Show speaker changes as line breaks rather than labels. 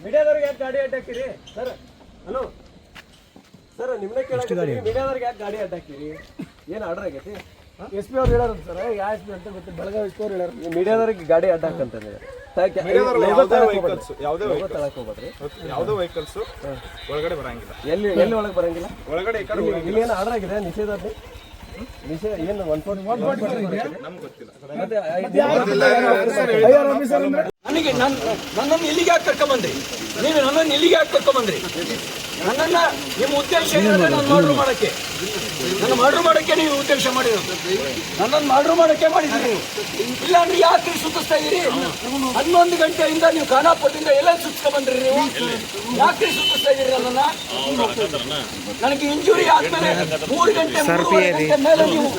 ಮೀಡಿಯಾದವ್ರಿಗೆ ಯಾಕೆ ಗಾಡಿ ಅಡ್ಡಾಕಿರಿ sir hello? Sir ನಿಮ್ಮನ್ನ ಕೇಳಕ್ಕೆ ಮೀಡಿಯಾದವ್ರಿಗೆ ಯಾಕೆ ಗಾಡಿ ಅಡ್ಡಾಕಿರಿ ಏನು ಆರ್ಡರ್ ಆಗೈತಿ? ಎಸ್ ಪಿ ಅವ್ರು ಹೇಳಾರ ಸರ್ ಯಾವ ಎಸ್ ಪಿ ಅಂತ ಗೊತ್ತು ಬೆಳಗಾವಿ ಎಸ್ ಪಿ ಅವ್ರು ಹೇಳಾರ ಮೀಡಿಯಾದವ್ರಿಗೆ ಗಾಡಿ ಅಡ್ಡಾಕಂತ
ಮೀಡಿಯಾದವ್ರು ಯಾವುದೇ ವೆಹಿಕಲ್ಸ್ ಒಳಗಡೆ ಬರಂಗಿಲ್ಲ.
ಎಲ್ಲಿ ಎಲ್ಲಿ ಒಳಗೆ ಬರಂಗಿಲ್ಲ?
ಒಳಗಡೆ
ಇಲ್ಲಿ- ಏನು ಆರ್ಡರ್ ಆಗಿದೆ ನಿಷೇಧ ಏನು ಒನ್ ಫೋರ್ಟಿ ಒನ್ ಫೋರ್ಟಿ
ನಮ್ಗೆ ಗೊತ್ತಿಲ್ಲ
ಮತ್ತೆ
ನನಗೆ ನನ್ನ ನನ್ನನ್ನು ಇಲ್ಲಿಗೆ ಯಾಕೆ ಕರ್ಕೊಂಬಂದ್ರಿ ನೀವು ನನ್ನನ್ನು ಇಲ್ಲಿಗೆ ಯಾಕೆ ಕರ್ಕೊಂಬಂದ್ರಿ ನನ್ನನ್ನ ನಿಮ್ಮ ಉದ್ದೇಶ ಏನಂದ್ರೆ ನಾನು ಮರ್ಡರ್ ಮಾಡಕ್ಕೆ. ನನ್ನ ಮರ್ಡರ್ ಮಾಡಕ್ಕೆ ನೀವು ಉದ್ದೇಶ ಮಾಡಿರೋದು. ನನ್ನನ್ನು ಮರ್ಡರ್ ಮಾಡಕ್ಕೆ ಮಾಡಿದ್ರಿ ಇಲ್ಲ ಅಂದ್ರೆ ಯಾಕೆ ಸುತ್ತಿಸ್ತಾ ಇದ್ದೀರಿ? ಹನ್ನೊಂದು ಗಂಟೆಯಿಂದ ನೀವು ಖಾನಾಪುರದಿಂದ ಎಲ್ಲ ಬಂದಿರಿ ನೀವು? ಯಾಕೆ ಸುತ್ತಿಸ್ತಾ ಇದ್ದೀರಿ ನನ್ನನ್ನ? ನನಗೆ ಇಂಜುರಿ ಆದ್ಮೇಲೆ ಮೂರು ಗಂಟೆ ಮೇಲೆ ನೀವು.